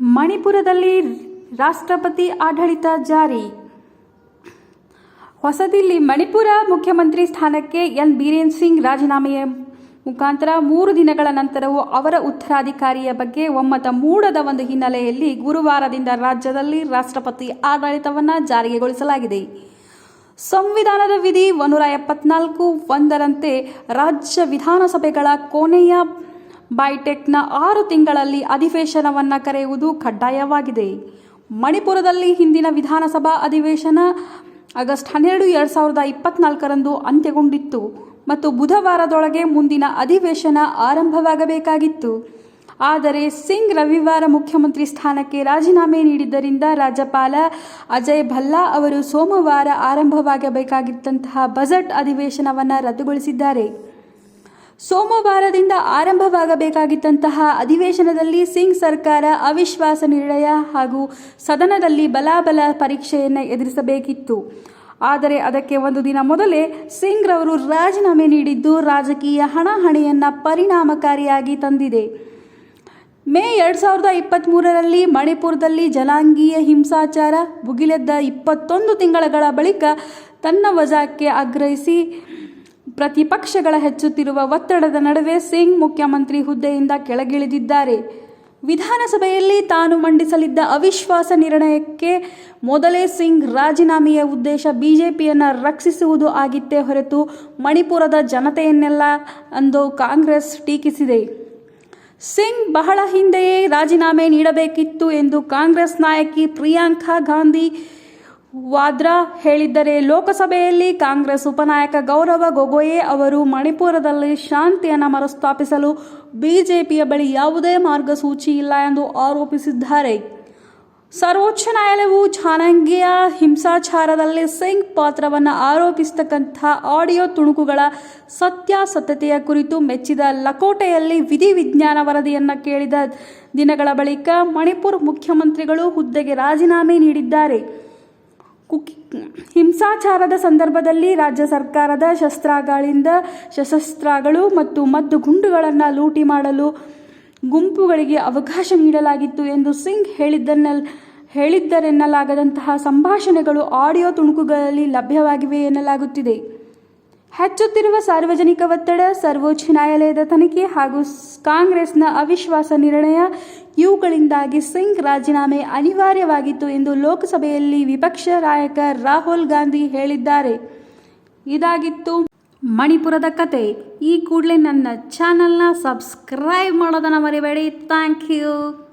ಮಣಿಪುರದಲ್ಲಿ ರಾಷ್ಟ್ರಪತಿ ಆಡಳಿತ ಜಾರಿ. ಹೊಸದಿಲ್ಲಿ ಮಣಿಪುರ ಮುಖ್ಯಮಂತ್ರಿ ಸ್ಥಾನಕ್ಕೆ ಎನ್. ಬೀರೇನ್ ಸಿಂಗ್ ರಾಜೀನಾಮೆಯ ಮುಖಾಂತರ ಮೂರು ದಿನಗಳ ನಂತರವೂ ಅವರ ಉತ್ತರಾಧಿಕಾರಿಯ ಬಗ್ಗೆ ಒಮ್ಮತ ಮೂಡದ ಒಂದು ಹಿನ್ನೆಲೆಯಲ್ಲಿ ಗುರುವಾರದಿಂದ ರಾಜ್ಯದಲ್ಲಿ ರಾಷ್ಟ್ರಪತಿ ಆಡಳಿತವನ್ನು ಜಾರಿಗೆಗೊಳಿಸಲಾಗಿದೆ ಸಂವಿಧಾನದ ವಿಧಿ ಒಂದೂರ ಎಪ್ಪತ್ನಾಲ್ಕು ಒಂದರಂತೆ ರಾಜ್ಯ ವಿಧಾನಸಭೆಗಳ ಕೊನೆಯ ಬೈಟೆಕ್ನ ಆರು ತಿಂಗಳಲ್ಲಿ ಅಧಿವೇಶನವನ್ನು ಕರೆಯುವುದು ಕಡ್ಡಾಯವಾಗಿದೆ. ಮಣಿಪುರದಲ್ಲಿ ಹಿಂದಿನ ವಿಧಾನಸಭಾ ಅಧಿವೇಶನ ಆಗಸ್ಟ್ ಹನ್ನೆರಡು, ಎರಡು ಸಾವಿರದ ಇಪ್ಪತ್ನಾಲ್ಕರಂದು ಅಂತ್ಯಗೊಂಡಿತ್ತು ಮತ್ತು ಬುಧವಾರದೊಳಗೆ ಮುಂದಿನ ಅಧಿವೇಶನ ಆರಂಭವಾಗಬೇಕಾಗಿತ್ತು. ಆದರೆ ಸಿಂಗ್ ರವಿವಾರ ಮುಖ್ಯಮಂತ್ರಿ ಸ್ಥಾನಕ್ಕೆ ರಾಜೀನಾಮೆ ನೀಡಿದ್ದರಿಂದ ರಾಜ್ಯಪಾಲ ಅಜಯ್ ಭಲ್ಲಾ ಅವರು ಸೋಮವಾರ ಆರಂಭವಾಗಬೇಕಾಗಿದ್ದಂತಹ ಬಜೆಟ್ ಅಧಿವೇಶನವನ್ನು ರದ್ದುಗೊಳಿಸಿದ್ದಾರೆ. ಸೋಮವಾರದಿಂದ ಆರಂಭವಾಗಬೇಕಾಗಿದ್ದಂತಹ ಅಧಿವೇಶನದಲ್ಲಿ ಸಿಂಗ್ ಸರ್ಕಾರ ಅವಿಶ್ವಾಸ ನಿರ್ಣಯ ಹಾಗೂ ಸದನದಲ್ಲಿ ಬಲಾಬಲ ಪರೀಕ್ಷೆಯನ್ನು ಎದುರಿಸಬೇಕಿತ್ತು. ಆದರೆ ಅದಕ್ಕೆ ಒಂದು ದಿನ ಮೊದಲೇ ಸಿಂಗ್ ರವರು ರಾಜೀನಾಮೆ ನೀಡಿದ್ದು ರಾಜಕೀಯ ಹಣಾಹಣಿಯನ್ನು ಪರಿಣಾಮಕಾರಿಯಾಗಿ ತಂದಿದೆ. ಮೇ ಎರಡು ಸಾವಿರದ ಇಪ್ಪತ್ತ್ಮೂರರಲ್ಲಿ ಮಣಿಪುರದಲ್ಲಿ ಜನಾಂಗೀಯ ಹಿಂಸಾಚಾರ ಭುಗಿಲೆದ್ದ ಇಪ್ಪತ್ತೊಂದು ತಿಂಗಳ ಬಳಿಕ ತನ್ನ ವಜಾಕ್ಕೆ ಆಗ್ರಹಿಸಿ ಪ್ರತಿಪಕ್ಷಗಳ ಹೆಚ್ಚುತ್ತಿರುವ ಒತ್ತಡದ ನಡುವೆ ಸಿಂಗ್ ಮುಖ್ಯಮಂತ್ರಿ ಹುದ್ದೆಯಿಂದ ಕೆಳಗಿಳಿದಿದ್ದಾರೆ. ವಿಧಾನಸಭೆಯಲ್ಲಿ ತಾನು ಮಂಡಿಸಲಿದ್ದ ಅವಿಶ್ವಾಸ ನಿರ್ಣಯಕ್ಕೆ ಮೊದಲೇ ಸಿಂಗ್ ರಾಜೀನಾಮೆಯ ಉದ್ದೇಶ ಬಿಜೆಪಿಯನ್ನು ರಕ್ಷಿಸುವುದು ಆಗಿತ್ತೇ ಹೊರತು ಮಣಿಪುರದ ಜನತೆಯನ್ನೆಲ್ಲ ಅಂದು ಕಾಂಗ್ರೆಸ್ ಟೀಕಿಸಿದೆ. ಸಿಂಗ್ ಬಹಳ ಹಿಂದೆಯೇ ರಾಜೀನಾಮೆ ನೀಡಬೇಕಿತ್ತು ಎಂದು ಕಾಂಗ್ರೆಸ್ ನಾಯಕಿ ಪ್ರಿಯಾಂಕಾ ಗಾಂಧಿ ವಾದ್ರಾ ಹೇಳಿದ್ದರೆ ಲೋಕಸಭೆಯಲ್ಲಿ ಕಾಂಗ್ರೆಸ್ ಉಪನಾಯಕ ಗೌರವ ಗೊಗೊಯೆ ಅವರು ಮಣಿಪುರದಲ್ಲಿ ಶಾಂತಿಯನ್ನು ಮರುಸ್ಥಾಪಿಸಲು ಬಿಜೆಪಿಯ ಬಳಿ ಯಾವುದೇ ಮಾರ್ಗಸೂಚಿ ಇಲ್ಲ ಎಂದು ಆರೋಪಿಸಿದ್ದಾರೆ. ಸರ್ವೋಚ್ಚ ನ್ಯಾಯಾಲಯವು ಜನಾಂಗೀಯ ಹಿಂಸಾಚಾರದಲ್ಲಿ ಸಿಂಗ್ ಪಾತ್ರವನ್ನು ಆರೋಪಿಸತಕ್ಕಂಥ ಆಡಿಯೋ ತುಣುಕುಗಳ ಸತ್ಯಾಸತ್ಯತೆಯ ಕುರಿತು ಮೆಚ್ಚಿದ ಲಕೋಟೆಯಲ್ಲಿ ವಿಧಿವಿಜ್ಞಾನ ವರದಿಯನ್ನು ಕೇಳಿದ ದಿನಗಳ ಬಳಿಕ ಮಣಿಪುರ ಮುಖ್ಯಮಂತ್ರಿಗಳು ಹುದ್ದೆಗೆ ರಾಜೀನಾಮೆ ನೀಡಿದ್ದಾರೆ. ಕುಕಿ, ಹಿಂಸಾಚಾರದ ಸಂದರ್ಭದಲ್ಲಿ ರಾಜ್ಯ ಸರ್ಕಾರದ ಶಸ್ತ್ರಾಗಳಿಂದ ಸಶಸ್ತ್ರಗಳು ಮತ್ತು ಮದ್ದು ಗುಂಡುಗಳನ್ನು ಲೂಟಿ ಮಾಡಲು ಗುಂಪುಗಳಿಗೆ ಅವಕಾಶ ನೀಡಲಾಗಿತ್ತು ಎಂದು ಸಿಂಗ್ ಹೇಳಿದ್ದನ್ನೆಲ್, ಹೇಳಿದ್ದರೆನ್ನಲಾಗದಂತಹ ಸಂಭಾಷಣೆಗಳು ಆಡಿಯೋ ತುಣುಕುಗಳಲ್ಲಿ ಲಭ್ಯವಾಗಿವೆ ಎನ್ನಲಾಗುತ್ತಿದೆ. ಹೆಚ್ಚುತ್ತಿರುವ ಸಾರ್ವಜನಿಕ ಒತ್ತಡ, ಸರ್ವೋಚ್ಚ ನ್ಯಾಯಾಲಯದ ತನಿಖೆ ಹಾಗೂ ಕಾಂಗ್ರೆಸ್ನ ಅವಿಶ್ವಾಸ ನಿರ್ಣಯ, ಇವುಗಳಿಂದಾಗಿ ಸಿಂಗ್ ರಾಜೀನಾಮೆ ಅನಿವಾರ್ಯವಾಗಿತ್ತು ಎಂದು ಲೋಕಸಭೆಯಲ್ಲಿ ವಿಪಕ್ಷ ನಾಯಕ ರಾಹುಲ್ ಗಾಂಧಿ ಹೇಳಿದ್ದಾರೆ. ಇದಾಗಿತ್ತು ಮಣಿಪುರದ ಕತೆ. ಈ ಕೂಡಲೇ ನನ್ನ ಚಾನಲ್ನ ಸಬ್ಸ್ಕ್ರೈಬ್ ಮಾಡೋದನ್ನು ಮರಿಬೇಡಿ. Thank you.